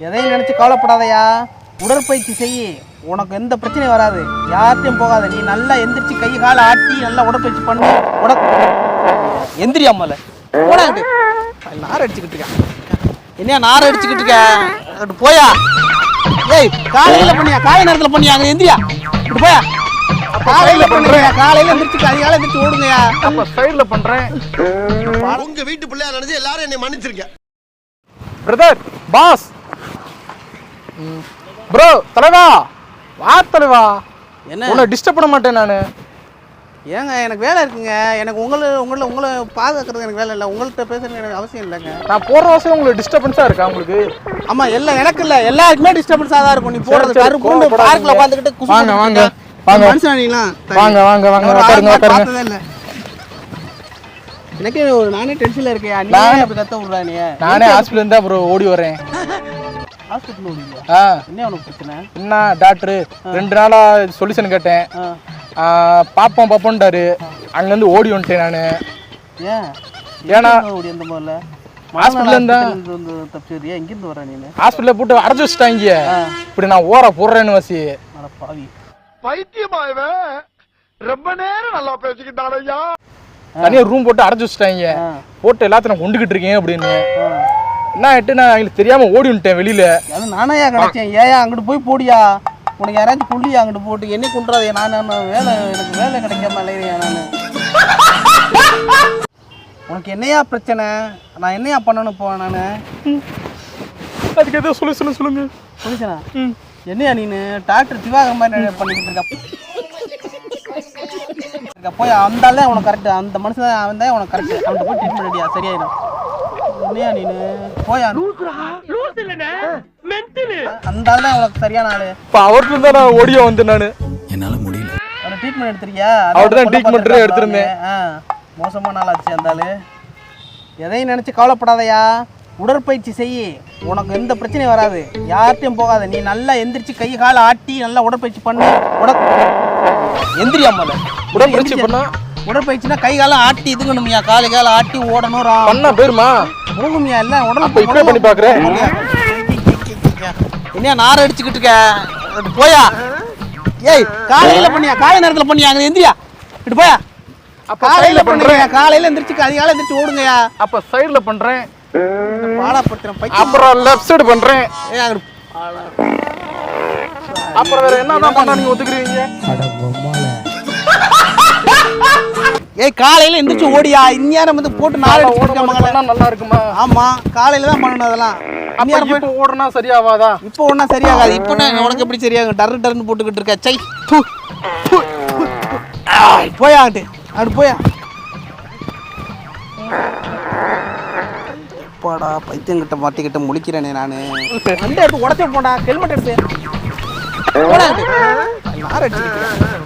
எதையும் நினைச்சு கவலைப்படாதயா. உடற்பயிற்சி செய். உனக்கு எந்த பிரச்சனையும் வராது. யார்கிட்டயும் போகாத. நீ நல்லா எந்திரிச்சு கை காலை ஆட்டி நல்லா உடற்பயிற்சி பண்ணு. உட எந்திரி அம்மால. போடாது நார் அடிச்சுக்கிட்டு இருக்கேன். என்னையா நார் அடிச்சுக்கிட்டு இருக்க? போயா? ஏய் காலையில பண்ணியா? காலை நேரத்துல பண்ணியா? அங்க எந்திரியா? இங்கிட்டு போயா? காலையில பண்ணுங்க காலையில எந்திரிச்சு அதிகாலை எந்திரிச்சு ஓடுங்கயா அப்ப சைடுல பண்றேன். உங்க வீட்டு பிள்ளையா நினைச்சு எல்லாரும் என்னை மன்னிச்சிருக்க பிரதர் பாஸ் ப்ரோ தலைவா. வா தலைவா. என்ன? உன்னை டிஸ்டர்ப் பண்ண மாட்டேன் நான். ஏங்க எனக்கு வேலை இருக்குங்க. எனக்கு உங்களை உங்களை உங்களை பாதுகாக்கிறது எனக்கு வேலை இல்லை. உங்கள்கிட்ட பேசுறது எனக்கு அவசியம் இல்லைங்க. நான் போற வருஷம் உங்களுக்கு டிஸ்டர்பன்ஸா இருக்கா உங்களுக்கு? ஆமா எல்லாம் எனக்கு இல்ல. எல்லாருக்குமே டிஸ்டர்பன்ஸா தான் இருக்கும். நீ போறது சரி, கரு குண்டு கோவப்படாதீங்க. பார்க்ல உட்காந்துக்கிட்டு குசு வாங்க, வாங்க, வாங்க. மனுஷனா நீங்களா? வாங்க, வாங்க, வாங்க, உட்காருங்க, உட்காருங்க. இல்ல. எனக்கே ஒரு நானே டென்ஷன்ல இருக்கையா நீ நான்- அப்படி கத்த விடுறா நீ? நானே ஹாஸ்பிட்டல் இருந்தா ப்ரோ ஓடி வரேன் ஹாஸ்பிட்டல் ஓடுங்க ஆ என்ன உனக்கு பிரச்சனை? என்ன டாக்டர்? ரெண்டு நாளா சொல்யூஷன் கேட்டேன். பாப்போம் பாப்போன்ட்டாரு அங்கேருந்து ஓடி வந்துட்டேன் நான். ஏன்? ஏன்னா ஓடி அந்த போட்டு அடைச்சு வச்சுட்டாங்க. இப்படி நான் ஓர போடுறேன்னு வசி அட பாவி. பைத்தியமா இவன்? ரொம்ப நேரம் நல்லா ரூம் போட்டு அடைச்சு வச்சுட்டாங்க. போட்டு எல்லாத்தையும் கொண்டுகிட்டு இருக்கேன் அப்படின்னு. என்ன ஆயிட்டு? நான் எங்களுக்கு தெரியாம ஓடி வந்துட்டேன் வெளியில. அது நானேயா கிடைச்சேன்? ஏயா அங்கிட்டு போய் போடியா? உனக்கு யாராச்சும் புள்ளியா அங்கிட்டு போட்டு? என்ன கொண்டுறாதே நான் நான் வேலை எனக்கு வேலை கிடைக்காம இல்லையா நான்? உனக்கு என்னையா பிரச்சனை? நான் என்னையா பண்ணணும் இப்போ நான்? அதுக்கு எதோ சொல்லு சொல்லு சொல்லுங்க. புரிச்சனா என்னையா நீனு? டாக்டர் திவாகர் மாதிரி பண்ணிக்கிட்டு இருக்க. போய் அந்த உனக்கு கரெக்ட் அந்த மனுஷன் அவன் தான் உனக்கு கரெக்ட் அவன்கிட்ட போய் ட்ரீட்மெண்ட் சரியாயிடும் என்னையா நீனு? போயா. அந்த ஆள் தான் உனக்கு சரியான ஆளு. இப்போ அவர்கிட்ட இருந்தா நான் ஓடிய வந்தேன் நான். என்னால முடியல. ஒரு ட்ரீட்மெண்ட் எடுத்திருக்கியா? அவர்ட்ட தான் எடுத்திருந்தேன். ஆ. மோசமான நாளாச்சு அந்த ஆளு எதையும் நினைச்சு கவலைப்படாதயா. உடற்பயிற்சி செய். உனக்கு எந்த பிரச்சனையும் வராது. யார்கிட்டயும் போகாத. நீ நல்லா எந்திரிச்சு கை காலை ஆட்டி நல்லா உடற்பயிற்சி பண்ணு. உட எந்திரி அம்மால உடற்பயிற்சி பண்ணா? உடற்பயிற்சினா கை காலை ஆட்டி இதுங்கணும்யா. காலை காலை ஆட்டி ஓடணும் பண்ணா பேருமா முழுகுமியா எல்லாம் உடம்பு அப்ப இப்படியே பண்ணி பார்க்கறேன். என்ன நார் அடிச்சுக்கிட்டு இருக்க? போயா? ஏய் காலையில பண்ணியா? காலை நேரத்துல பண்ணியா? அங்க எந்திரியா? இட்டு போயா? அப்ப காலையில பண்றேன். காலையில எந்திரிச்சு அதிகாலை எந்திரிச்சு ஓடுங்கயா அப்ப சைடுல பண்றேன். பாடாப்படுத்துறேன் பைத்தியம். அப்புறம் லெஃப்ட் சைடு பண்றேன். ஏய் அங்கிட்டு அப்புறம் வேற என்னதான் பண்ணா நீங்க ஒத்துக்குறீங்க? ஏய் காலையில எந்திரிச்சு ஓடியா? இந்நேரம் வந்து போட்டு நார் ஓட அடிச்சுட்டு இருக்க மகளே. பண்ணா நல்லா இருக்குமா? ஆமா காலையில தான் பண்ணணும் அதெல்லாம். இந்நேரம் போய் இப்போ ஓடுனா சரியாவாதா? இப்போ ஒன்றும் சரியாகாது. இப்போ நான் உனக்கு எப்படி சரியாகும்? டர்ரு டர்னு போட்டுக்கிட்டு இருக்க. சை போயா அங்கிட்டு அங்கிட்டு போயா. எப்பாடா பைத்தியங்கிட்ட மாட்டிக்கிட்ட முழிக்கிறேனே நான். அந்த எடுத்து உடச்சி போடா. ஹெல்மெட் எடுத்து. போடா. நார் அடிச்சுக்கிட்டு